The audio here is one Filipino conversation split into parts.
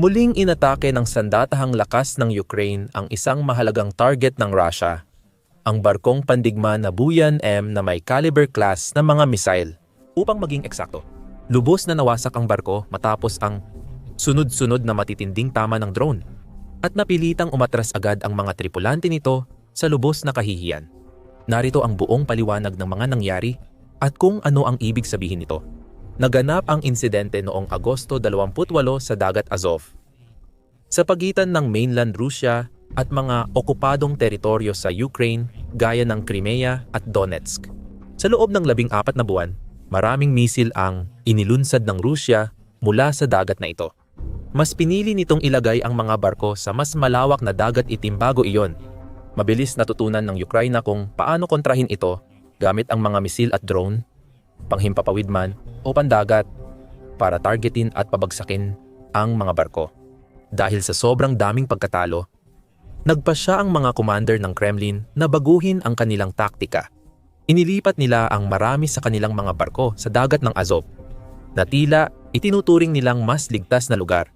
Muling inatake ng sandatahang lakas ng Ukraine ang isang mahalagang target ng Russia, ang barkong pandigma na Buyan M na may caliber class na mga missile. Upang maging eksakto, lubos na nawasak ang barko matapos ang sunod-sunod na matitinding tama ng drone at napilitang umatras agad ang mga tripulante nito sa lubos na kahihiyan. Narito ang buong paliwanag ng mga nangyari at kung ano ang ibig sabihin nito. Naganap ang insidente noong Agosto 28 sa Dagat Azov. Sa pagitan ng mainland Russia at mga okupadong teritoryo sa Ukraine gaya ng Crimea at Donetsk. Sa loob ng labing apat na buwan, maraming misil ang inilunsad ng Rusya mula sa dagat na ito. Mas pinili nitong ilagay ang mga barko sa mas malawak na dagat itim bago iyon. Mabilis natutunan ng Ukraine kung paano kontrahin ito gamit ang mga misil at drone, panghimpapawid man o pandagat para targetin at pabagsakin ang mga barko. Dahil sa sobrang daming pagkatalo, nagpa siya ang mga commander ng Kremlin na baguhin ang kanilang taktika. Inilipat nila ang marami sa kanilang mga barko sa dagat ng Azov na tila itinuturing nilang mas ligtas na lugar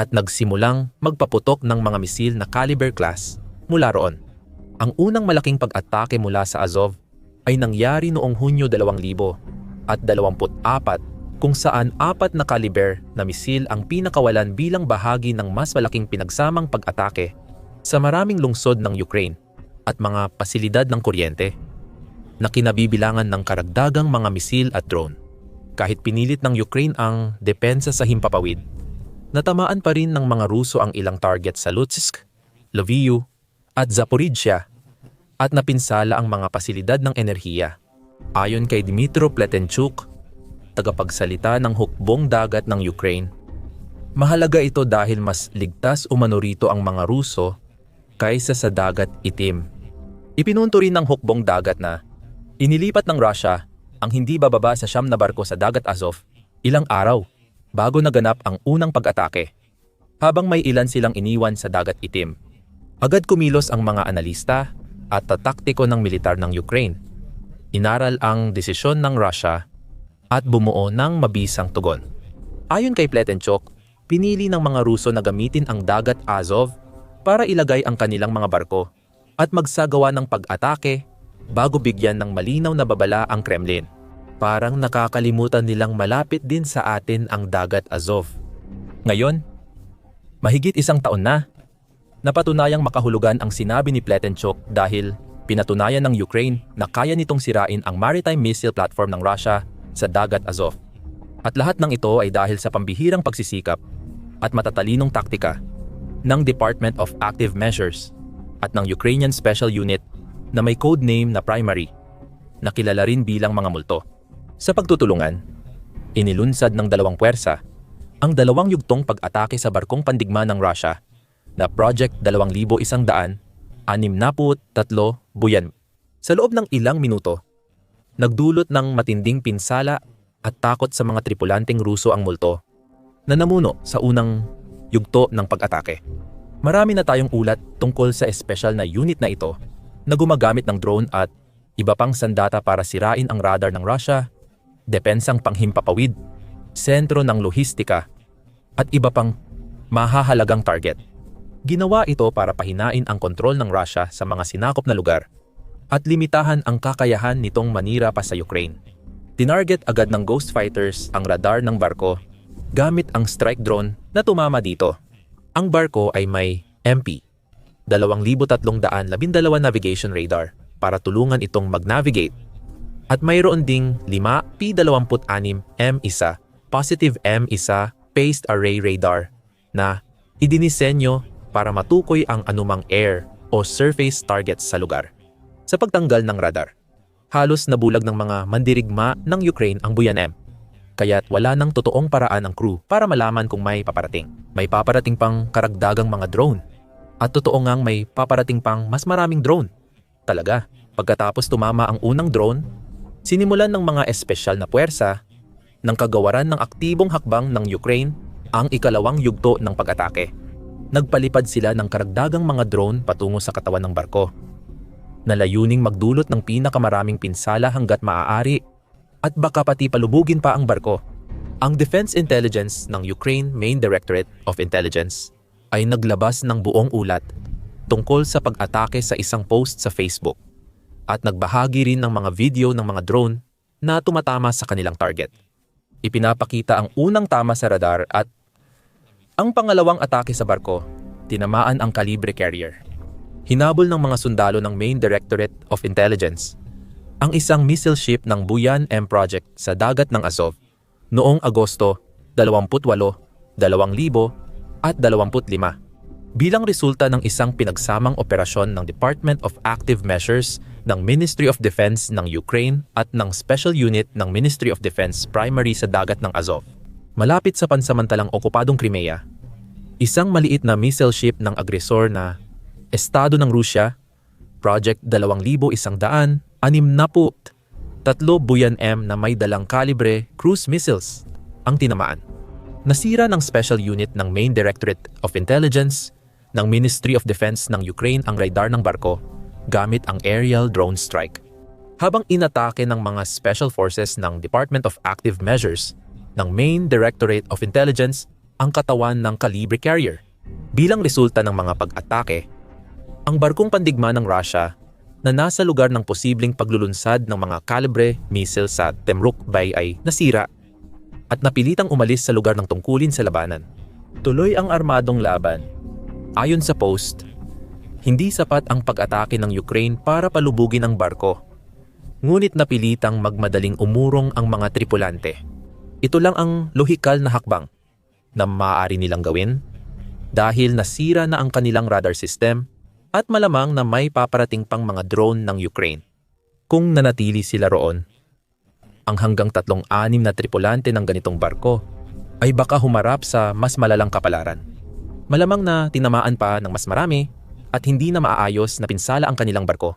at nagsimulang magpaputok ng mga misil na caliber class mula roon. Ang unang malaking pag-atake mula sa Azov ay nangyari noong Hunyo 2000 at 24 kung saan apat na caliber na misil ang pinakawalan bilang bahagi ng mas malaking pinagsamang pag-atake sa maraming lungsod ng Ukraine at mga pasilidad ng kuryente na kinabibilangan ng karagdagang mga misil at drone. Kahit pinilit ng Ukraine ang depensa sa himpapawid, natamaan pa rin ng mga Ruso ang ilang target sa Lutsk, Lviv at Zaporizhia at napinsala ang mga pasilidad ng enerhiya. Ayon kay Dmitro Pletenchuk, tagapagsalita ng hukbong dagat ng Ukraine, mahalaga ito dahil mas ligtas umano rito ang mga Ruso kaysa sa dagat itim. Ipinunto rin ng hukbong dagat na inilipat ng Russia ang hindi bababa sa siyam na barko sa dagat Azov ilang araw bago naganap ang unang pag-atake. Habang may ilan silang iniwan sa dagat itim, agad kumilos ang mga analista at tataktiko ng militar ng Ukraine. Inaral ang desisyon ng Russia at bumuo ng mabisang tugon. Ayon kay Pletenchuk, pinili ng mga Ruso na gamitin ang dagat Azov para ilagay ang kanilang mga barko at magsagawa ng pag-atake bago bigyan ng malinaw na babala ang Kremlin. Parang nakakalimutan nilang malapit din sa atin ang dagat Azov. Ngayon, mahigit isang taon na, napatunayang makahulugan ang sinabi ni Pletenchuk dahil pinatunayan ng Ukraine na kaya nitong sirain ang maritime missile platform ng Russia sa dagat Azov. At lahat ng ito ay dahil sa pambihirang pagsisikap at matatalinong taktika ng Department of Active Measures at ng Ukrainian Special Unit na may code name na Primary, na kilala rin bilang mga multo. Sa pagtutulungan, inilunsad ng dalawang puwersa ang dalawang yugtong pag-atake sa barkong pandigma ng Russia na Project 2163 Buyan. Sa loob ng ilang minuto, nagdulot ng matinding pinsala at takot sa mga tripulanteng Ruso ang multo na namuno sa unang yugto ng pag-atake. Marami na tayong ulat tungkol sa espesyal na unit na ito na gumagamit ng drone at iba pang sandata para sirain ang radar ng Russia depensang panghimpapawid, sentro ng lohistika, at iba pang mahahalagang target. Ginawa ito para pahinain ang kontrol ng Russia sa mga sinakop na lugar at limitahan ang kakayahan nitong manira pa sa Ukraine. Tinarget agad ng Ghost Fighters ang radar ng barko gamit ang strike drone na tumama dito. Ang barko ay may MP, 2,312 navigation radar para tulungan itong mag-navigate at mayroon ding 5 P26 M1 positive M1 phased array radar na idinisenyo para matukoy ang anumang air o surface targets sa lugar. Sa pagtanggal ng radar, halos nabulag ng mga mandirigma ng Ukraine ang Buyan. Kaya't wala nang totoong paraan ang crew para malaman kung may paparating. May paparating pang karagdagang mga drone. At totoo ngang may paparating pang mas maraming drone. Talaga, pagkatapos tumama ang unang drone, Sinimulan ng mga espesyal na puwersa ng kagawaran ng aktibong hakbang ng Ukraine ang ikalawang yugto ng pag-atake. Nagpalipad sila ng karagdagang mga drone patungo sa katawan ng barko na layuning magdulot ng pinakamaraming pinsala hanggat maaari at baka pati palubugin pa ang barko. Ang Defense Intelligence ng Ukraine Main Directorate of Intelligence ay naglabas ng buong ulat tungkol sa pag-atake sa isang post sa Facebook at nagbahagi rin ng mga video ng mga drone na tumatama sa kanilang target. Ipinapakita ang unang tama sa radar at ang pangalawang atake sa barko, tinamaan ang calibre carrier. Hinabol ng mga sundalo ng Main Directorate of Intelligence ang isang missile ship ng Buyan M Project sa dagat ng Azov noong Agosto 28, 2000 at 25 bilang resulta ng isang pinagsamang operasyon ng Department of Active Measures ng Ministry of Defense ng Ukraine at ng Special Unit ng Ministry of Defense primary sa dagat ng Azov. Malapit sa pansamantalang okupádong Crimea, isang maliit na missile ship ng agresor na Estado ng Rusya, Project 2100, anim na po, tatlo Buyan M na may dalang kalibre cruise missiles ang tinamaan. Nasira ng Special Unit ng Main Directorate of Intelligence ng Ministry of Defense ng Ukraine ang radar ng barko gamit ang aerial drone strike. Habang inatake ng mga Special Forces ng Department of Active Measures ng Main Directorate of Intelligence ang katawan ng calibre carrier. Bilang resulta ng mga pag-atake, ang barkong pandigma ng Russia na nasa lugar ng posibleng paglulunsad ng mga kalibre missile sa Temruk Bay ay nasira at napilitang umalis sa lugar ng tungkulin sa labanan. Tuloy ang armadong laban. Ayon sa post, hindi sapat ang pag-atake ng Ukraine para palubugin ang barko. Ngunit napilitang magmadaling umurong ang mga tripulante. Ito lang ang lohikal na hakbang na maaari nilang gawin dahil nasira na ang kanilang radar system at malamang na may paparating pang mga drone ng Ukraine. Kung nanatili sila roon, ang hanggang tatlong anim na tripulante ng ganitong barko ay baka humarap sa mas malalang kapalaran. Malamang na tinamaan pa ng mas marami at hindi na maaayos na pinsala ang kanilang barko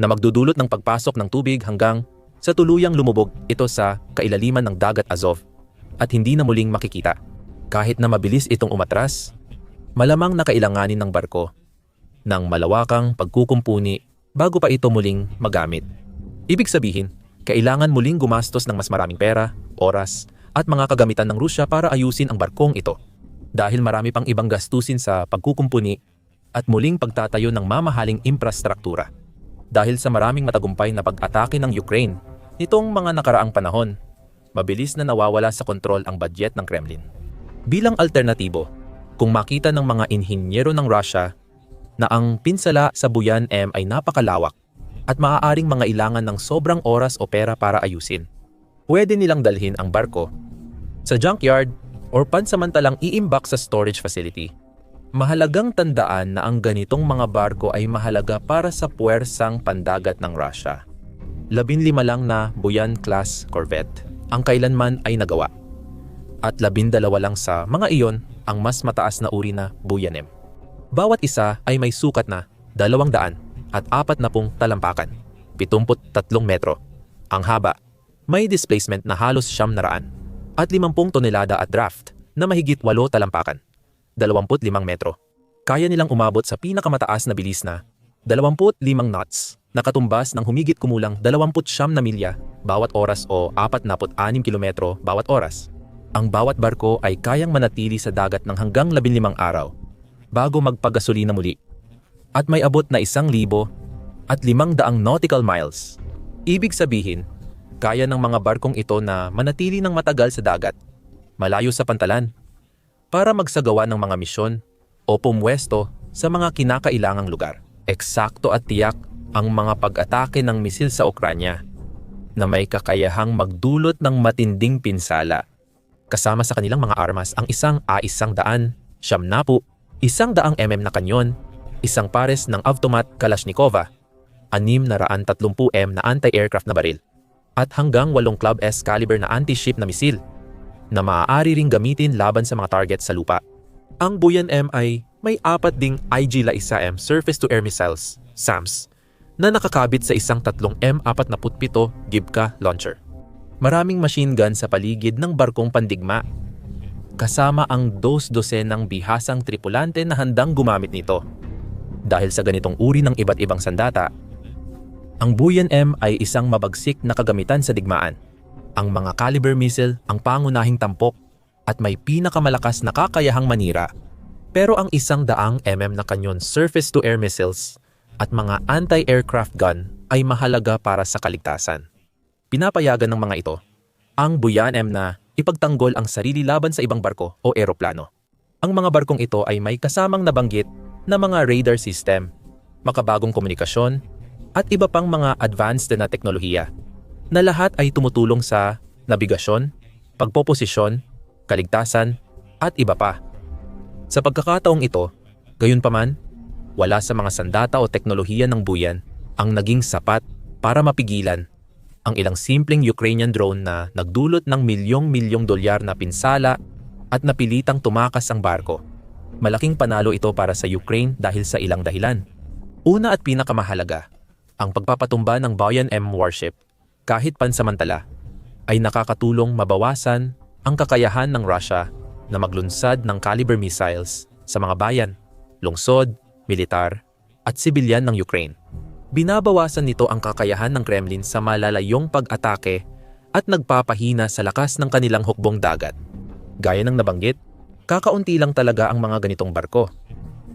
na magdudulot ng pagpasok ng tubig hanggang sa tuluyang lumubog ito sa kailaliman ng dagat Azov at hindi na muling makikita. Kahit na mabilis itong umatras, malamang na kailanganin ng barko ng malawakang pagkukumpuni bago pa ito muling magamit. Ibig sabihin, kailangan muling gumastos ng mas maraming pera, oras, at mga kagamitan ng Rusya para ayusin ang barkong ito. Dahil marami pang ibang gastusin sa pagkukumpuni at muling pagtatayo ng mamahaling infrastruktura. Dahil sa maraming matagumpay na pag-atake ng Ukraine nitong mga nakaraang panahon, mabilis na nawawala sa kontrol ang budget ng Kremlin. Bilang alternatibo, kung makita ng mga inhinyero ng Russia na ang pinsala sa Buyan M ay napakalawak at maaaring mangailangan ng sobrang oras o pera para ayusin. Pwede nilang dalhin ang barko sa junkyard or pansamantalang iimbak sa storage facility. Mahalagang tandaan na ang ganitong mga barko ay mahalaga para sa puwersang pandagat ng Russia. Labinlima lang na Buyan-class corvette ang kailanman ay nagawa. At labindalawa lang sa mga iyon ang mas mataas na uri na Buyanem. Bawat isa ay may sukat na 200 at 40 talampakan, 73 metro. Ang haba, may displacement na halos siyam na raan, at 50 tonelada at draft na mahigit 8 talampakan, 25 metro. Kaya nilang umabot sa pinakamataas na bilis na 25 knots na katumbas ng humigit kumulang 29 na milya bawat oras o 46 kilometro bawat oras. Ang bawat barko ay kayang manatili sa dagat ng hanggang 15 araw bago magpagasolina muli at may abot na isang libo at limang daang nautical miles. Ibig sabihin, kaya ng mga barkong ito na manatili ng matagal sa dagat, malayo sa pantalan, para magsagawa ng mga misyon o pumwesto sa mga kinakailangang lugar. Eksakto at tiyak ang mga pag-atake ng misil sa Ukranya na may kakayahang magdulot ng matinding pinsala. Kasama sa kanilang mga armas ang isang A-isang daan, isang daang mm na kanyon, isang pares ng automat Kalashnikova, anim na raan 30 m na anti-aircraft na baril, at hanggang 8 Club S caliber na anti-ship na misil na maaari ring gamitin laban sa mga target sa lupa. Ang Buyan M ay may apat ding IG-La-1M surface-to-air missiles, SAMS, na nakakabit sa isang tatlong M47 Gibka launcher. Maraming machine gun sa paligid ng barkong pandigma kasama ang dos-dosenang bihasang tripulante na handang gumamit nito. Dahil sa ganitong uri ng iba't ibang sandata, ang Buyan M ay isang mabagsik na kagamitan sa digmaan Ang mga caliber missile ang pangunahing tampok at may pinakamalakas na kakayahang manira. Pero ang isang daang mm na kanyon surface-to-air missiles at mga anti-aircraft gun ay mahalaga para sa kaligtasan. Pinapayagan ng mga ito ang Buyan M na ipagtanggol ang sarili laban sa ibang barko o eroplano. Ang mga barkong ito ay may kasamang nabanggit na mga radar system, makabagong komunikasyon, at iba pang mga advanced na teknolohiya na lahat ay tumutulong sa nabigasyon, pagpoposisyon, kaligtasan, at iba pa. Sa pagkakataong ito, gayunpaman, wala sa mga sandata o teknolohiya ng buyan ang naging sapat para mapigilan ang ilang simpleng Ukrainian drone na nagdulot ng milyong-milyong dolyar na pinsala at napilitang tumakas ang barko. Malaking panalo ito para sa Ukraine dahil sa ilang dahilan. Una at pinakamahalaga, ang pagpapatumba ng Bayan M warship kahit pansamantala ay nakakatulong mabawasan ang kakayahan ng Russia na maglunsad ng caliber missiles sa mga bayan, lungsod, militar at sibilyan ng Ukraine. Binabawasan nito ang kakayahan ng Kremlin sa malalayong pag-atake at nagpapahina sa lakas ng kanilang hukbong dagat. Gaya ng nabanggit, kakaunti lang talaga ang mga ganitong barko.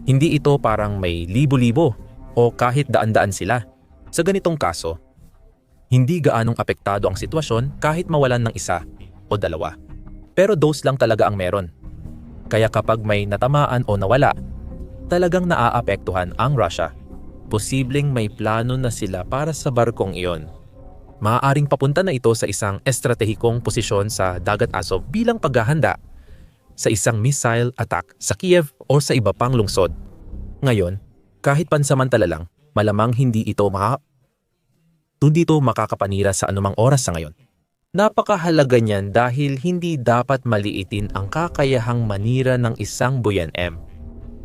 Hindi ito parang may libo-libo o kahit daan-daan sila. Sa ganitong kaso, hindi gaanong apektado ang sitwasyon kahit mawalan ng isa o dalawa. Pero dose lang talaga ang meron. Kaya kapag may natamaan o nawala, talagang naaapektuhan ang Russia posibleng may plano na sila para sa barkong iyon. Maaaring papunta na ito sa isang estratehikong posisyon sa Dagat Azov bilang paghahanda sa isang missile attack sa Kiev o sa iba pang lungsod. Ngayon, kahit pansamantala lang, malamang hindi ito maka hindi ito makakapanira sa anumang oras sa ngayon. Napakahalaga niyan dahil hindi dapat maliitin ang kakayahang manira ng isang Buyan M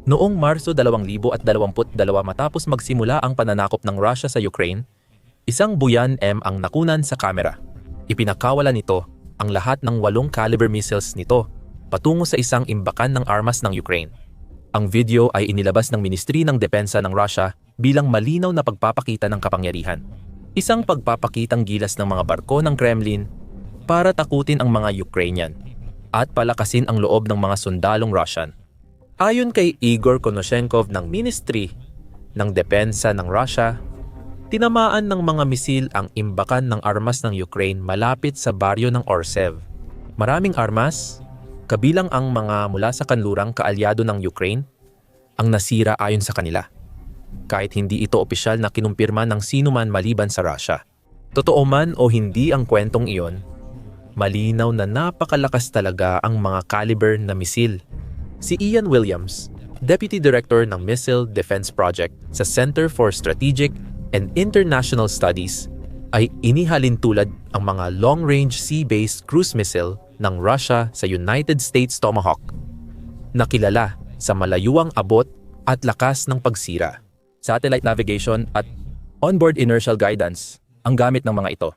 Noong Marso 2022 matapos magsimula ang pananakop ng Russia sa Ukraine, isang Buyan M ang nakunan sa kamera. Ipinakawalan nito ang lahat ng walong caliber missiles nito patungo sa isang imbakan ng armas ng Ukraine. Ang video ay inilabas ng Ministry ng Depensa ng Russia bilang malinaw na pagpapakita ng kapangyarihan. Isang pagpapakitang gilas ng mga barko ng Kremlin para takutin ang mga Ukrainian at palakasin ang loob ng mga sundalong Russian. Ayon kay Igor Konoshenkov ng Ministry ng Depensa ng Russia, tinamaan ng mga misil ang imbakan ng armas ng Ukraine malapit sa baryo ng Orsev. Maraming armas, kabilang ang mga mula sa kanlurang kaalyado ng Ukraine, ang nasira ayon sa kanila. Kahit hindi ito opisyal na kinumpirma ng sino man maliban sa Russia. Totoo man o hindi ang kwentong iyon, malinaw na napakalakas talaga ang mga caliber na misil Si Ian Williams, Deputy Director ng Missile Defense Project sa Center for Strategic and International Studies, ay inihalin tulad ang mga long-range sea-based cruise missile ng Russia sa United States Tomahawk, na kilala sa malayuang abot at lakas ng pagsira. Satellite navigation at onboard inertial guidance ang gamit ng mga ito.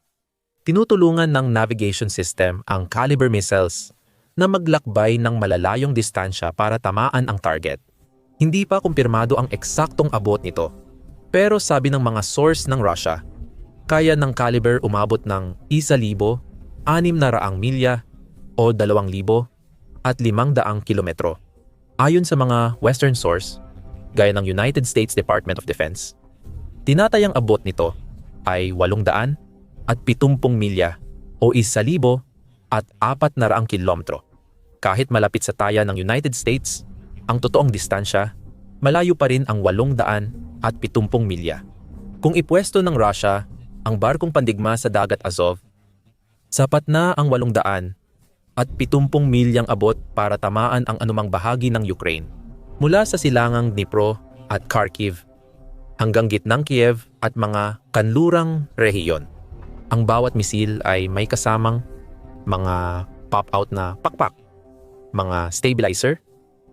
Tinutulungan ng navigation system ang caliber missiles na maglakbay ng malalayong distansya para tamaan ang target. Hindi pa kumpirmado ang eksaktong abot nito. Pero sabi ng mga source ng Russia, kaya ng caliber umabot ng 1,000, 600 milya o 2,000 at 500 kilometro. Ayon sa mga Western source, gaya ng United States Department of Defense, tinatayang abot nito ay 800 at 70 milya o 1,000 at 400 kilometro. Kahit malapit sa taya ng United States, ang totoong distansya, malayo pa rin ang 800 at 70 milya. Kung ipwesto ng Russia ang barkong pandigma sa dagat Azov, sapat na ang 800 at 70 milyang abot para tamaan ang anumang bahagi ng Ukraine mula sa silangang Dnipro at Kharkiv hanggang gitnang Kiev at mga kanlurang rehiyon. Ang bawat misil ay may kasamang mga pop-out na pakpak, mga stabilizer,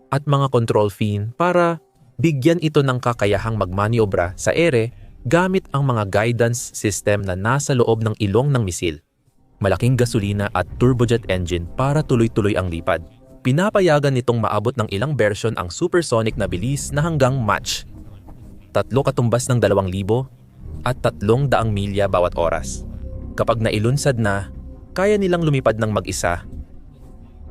at mga control fin para bigyan ito ng kakayahang magmaniobra sa ere gamit ang mga guidance system na nasa loob ng ilong ng misil. Malaking gasolina at turbojet engine para tuloy-tuloy ang lipad. Pinapayagan nitong maabot ng ilang version ang supersonic na bilis na hanggang Mach. Tatlo katumbas ng 2,000 at tatlong daang milya bawat oras. Kapag nailunsad na kaya nilang lumipad ng mag-isa.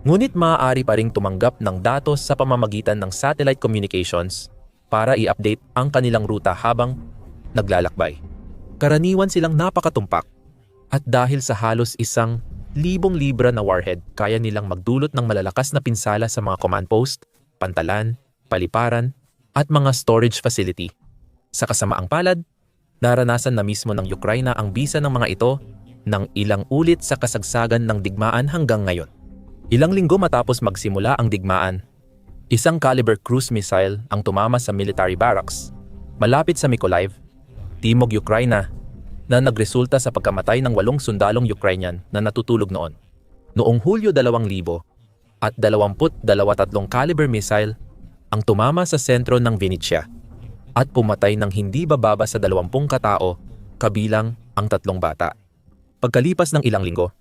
Ngunit maaari pa ring tumanggap ng datos sa pamamagitan ng satellite communications para i-update ang kanilang ruta habang naglalakbay. Karaniwan silang napakatumpak at dahil sa halos isang libong libra na warhead, kaya nilang magdulot ng malalakas na pinsala sa mga command post, pantalan, paliparan, at mga storage facility. Sa kasamaang palad, naranasan na mismo ng Ukraine ang bisa ng mga ito ng ilang ulit sa kasagsagan ng digmaan hanggang ngayon. Ilang linggo matapos magsimula ang digmaan, isang caliber cruise missile ang tumama sa military barracks malapit sa Mykolaiv, Timog Ukraine na nagresulta sa pagkamatay ng walong sundalong Ukrainian na natutulog noon. Noong Hulyo 2000 at 23 caliber missile ang tumama sa sentro ng Vinnytsia at pumatay ng hindi bababa sa 20 katao kabilang ang tatlong bata. Pagkalipas ng ilang linggo,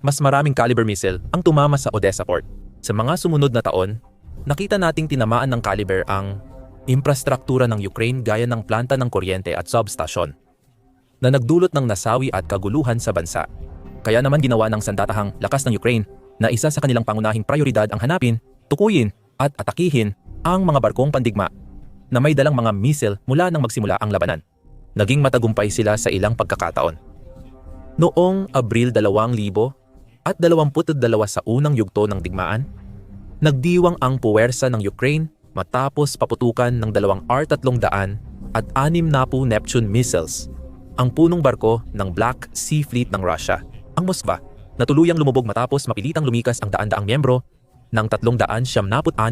mas maraming caliber missile ang tumama sa Odessa port. Sa mga sumunod na taon, nakita nating tinamaan ng caliber ang infrastruktura ng Ukraine gaya ng planta ng kuryente at substasyon na nagdulot ng nasawi at kaguluhan sa bansa. Kaya naman ginawa ng sandatahang lakas ng Ukraine na isa sa kanilang pangunahing prioridad ang hanapin, tukuyin at atakihin ang mga barkong pandigma na may dalang mga missile mula nang magsimula ang labanan. Naging matagumpay sila sa ilang pagkakataon. Noong Abril 2000 at 22 sa unang yugto ng digmaan, nagdiwang ang puwersa ng Ukraine matapos paputukan ng dalawang R-300 at anim na po Neptune missiles ang punong barko ng Black Sea Fleet ng Russia, ang Moskva, na tuluyang lumubog matapos mapilitang lumikas ang daan-daang miyembro ng 376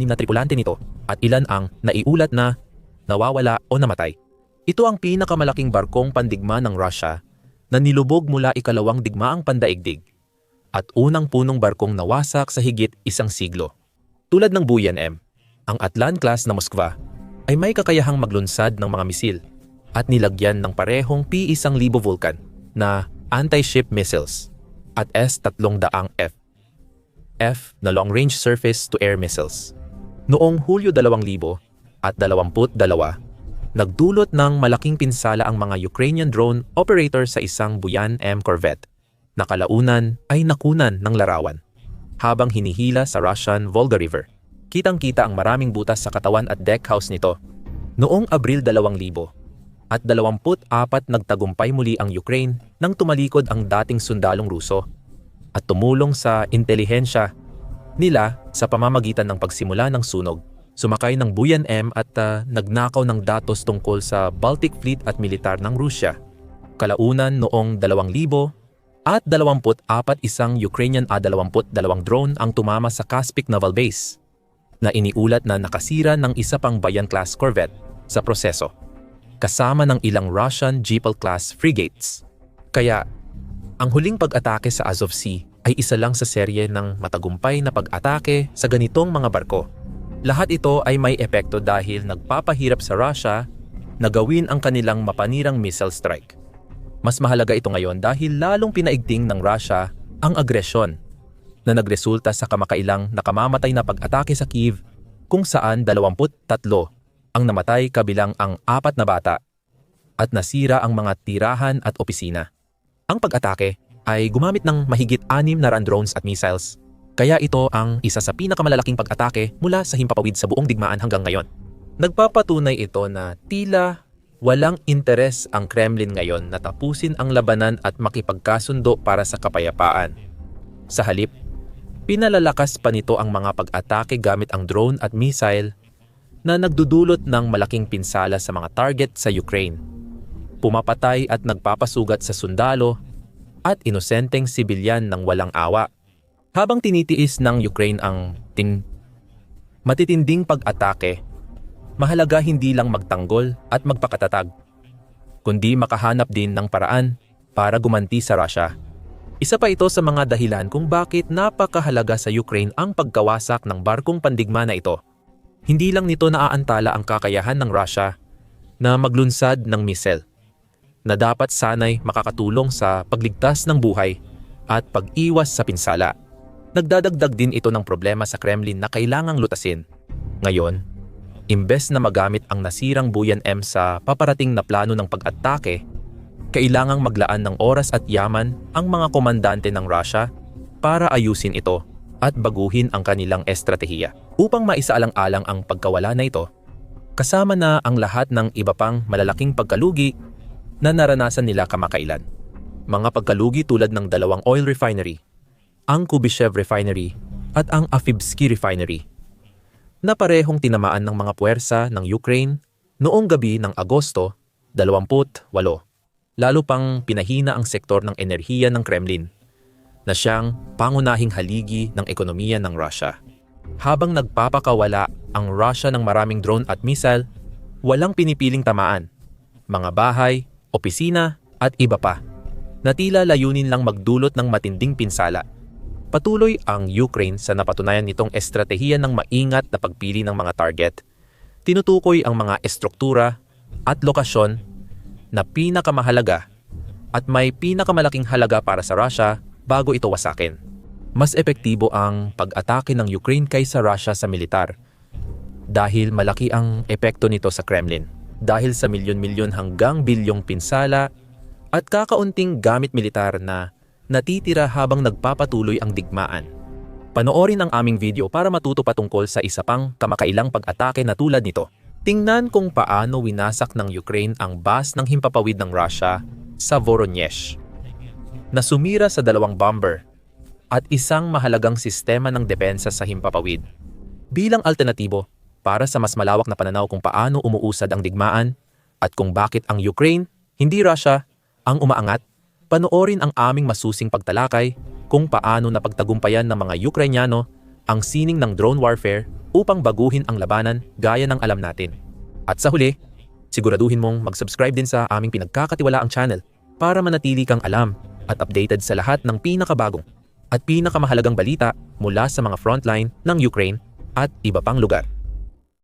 na tripulante nito at ilan ang naiulat na nawawala o namatay. Ito ang pinakamalaking barkong pandigma ng Russia na nilubog mula ikalawang digmaang pandaigdig at unang punong barkong nawasak sa higit isang siglo. Tulad ng Buyan M, ang Atlan-class na Moskva ay may kakayahang maglunsad ng mga misil at nilagyan ng parehong P-1000 Vulcan na anti-ship missiles at S-300F F na long-range surface-to-air missiles. Noong Hulyo 2000 at 22, nagdulot ng malaking pinsala ang mga Ukrainian drone operator sa isang Buyan M corvette na kalaunan ay nakunan ng larawan habang hinihila sa Russian Volga River. Kitang-kita ang maraming butas sa katawan at deckhouse nito. Noong Abril 2000, at 24 nagtagumpay muli ang Ukraine nang tumalikod ang dating sundalong Ruso at tumulong sa intelihensya nila sa pamamagitan ng pagsimula ng sunog. Sumakay ng Buyan M at uh, nagnakaw ng datos tungkol sa Baltic Fleet at militar ng Rusya. Kalaunan noong 2000 at 24 isang Ukrainian A-22 drone ang tumama sa Caspic Naval Base na iniulat na nakasira ng isa pang Bayan-class corvette sa proseso kasama ng ilang Russian Jeepel-class frigates. Kaya, ang huling pag-atake sa Azov Sea ay isa lang sa serye ng matagumpay na pag-atake sa ganitong mga barko. Lahat ito ay may epekto dahil nagpapahirap sa Russia na gawin ang kanilang mapanirang missile strike. Mas mahalaga ito ngayon dahil lalong pinaigting ng Russia ang agresyon na nagresulta sa kamakailang nakamamatay na pag-atake sa Kiev kung saan 23 ang namatay kabilang ang apat na bata at nasira ang mga tirahan at opisina. Ang pag-atake ay gumamit ng mahigit anim na drones at missiles. Kaya ito ang isa sa pinakamalalaking pag-atake mula sa himpapawid sa buong digmaan hanggang ngayon. Nagpapatunay ito na tila walang interes ang Kremlin ngayon na tapusin ang labanan at makipagkasundo para sa kapayapaan. Sa halip, pinalalakas pa nito ang mga pag-atake gamit ang drone at missile na nagdudulot ng malaking pinsala sa mga target sa Ukraine. Pumapatay at nagpapasugat sa sundalo at inosenteng sibilyan ng walang awa. Habang tinitiis ng Ukraine ang tin matitinding pag-atake, mahalaga hindi lang magtanggol at magpakatatag, kundi makahanap din ng paraan para gumanti sa Russia. Isa pa ito sa mga dahilan kung bakit napakahalaga sa Ukraine ang pagkawasak ng barkong pandigma na ito. Hindi lang nito naaantala ang kakayahan ng Russia na maglunsad ng missile na dapat sanay makakatulong sa pagligtas ng buhay at pag-iwas sa pinsala. Nagdadagdag din ito ng problema sa Kremlin na kailangang lutasin. Ngayon, imbes na magamit ang nasirang Buyan M sa paparating na plano ng pag-atake, kailangang maglaan ng oras at yaman ang mga komandante ng Russia para ayusin ito at baguhin ang kanilang estratehiya. Upang maisaalang-alang ang pagkawala na ito, kasama na ang lahat ng iba pang malalaking pagkalugi na naranasan nila kamakailan. Mga pagkalugi tulad ng dalawang oil refinery, ang Kubishev Refinery at ang Afibsky Refinery na parehong tinamaan ng mga puwersa ng Ukraine noong gabi ng Agosto 28, lalo pang pinahina ang sektor ng enerhiya ng Kremlin na siyang pangunahing haligi ng ekonomiya ng Russia. Habang nagpapakawala ang Russia ng maraming drone at missile, walang pinipiling tamaan. Mga bahay, opisina at iba pa na tila layunin lang magdulot ng matinding pinsala. Patuloy ang Ukraine sa napatunayan nitong estratehiya ng maingat na pagpili ng mga target. Tinutukoy ang mga estruktura at lokasyon na pinakamahalaga at may pinakamalaking halaga para sa Russia bago ito wasakin. Mas epektibo ang pag-atake ng Ukraine kaysa Russia sa militar dahil malaki ang epekto nito sa Kremlin. Dahil sa milyon-milyon hanggang bilyong pinsala at kakaunting gamit militar na natitira habang nagpapatuloy ang digmaan. Panoorin ang aming video para matuto patungkol sa isa pang kamakailang pag-atake na tulad nito. Tingnan kung paano winasak ng Ukraine ang bas ng himpapawid ng Russia sa Voronezh na sumira sa dalawang bomber at isang mahalagang sistema ng depensa sa himpapawid. Bilang alternatibo para sa mas malawak na pananaw kung paano umuusad ang digmaan at kung bakit ang Ukraine, hindi Russia, ang umaangat, panoorin ang aming masusing pagtalakay kung paano napagtagumpayan ng mga Ukrainyano ang sining ng drone warfare upang baguhin ang labanan gaya ng alam natin. At sa huli, siguraduhin mong mag-subscribe din sa aming pinagkakatiwalaang channel para manatili kang alam at updated sa lahat ng pinakabagong at pinakamahalagang balita mula sa mga frontline ng Ukraine at iba pang lugar.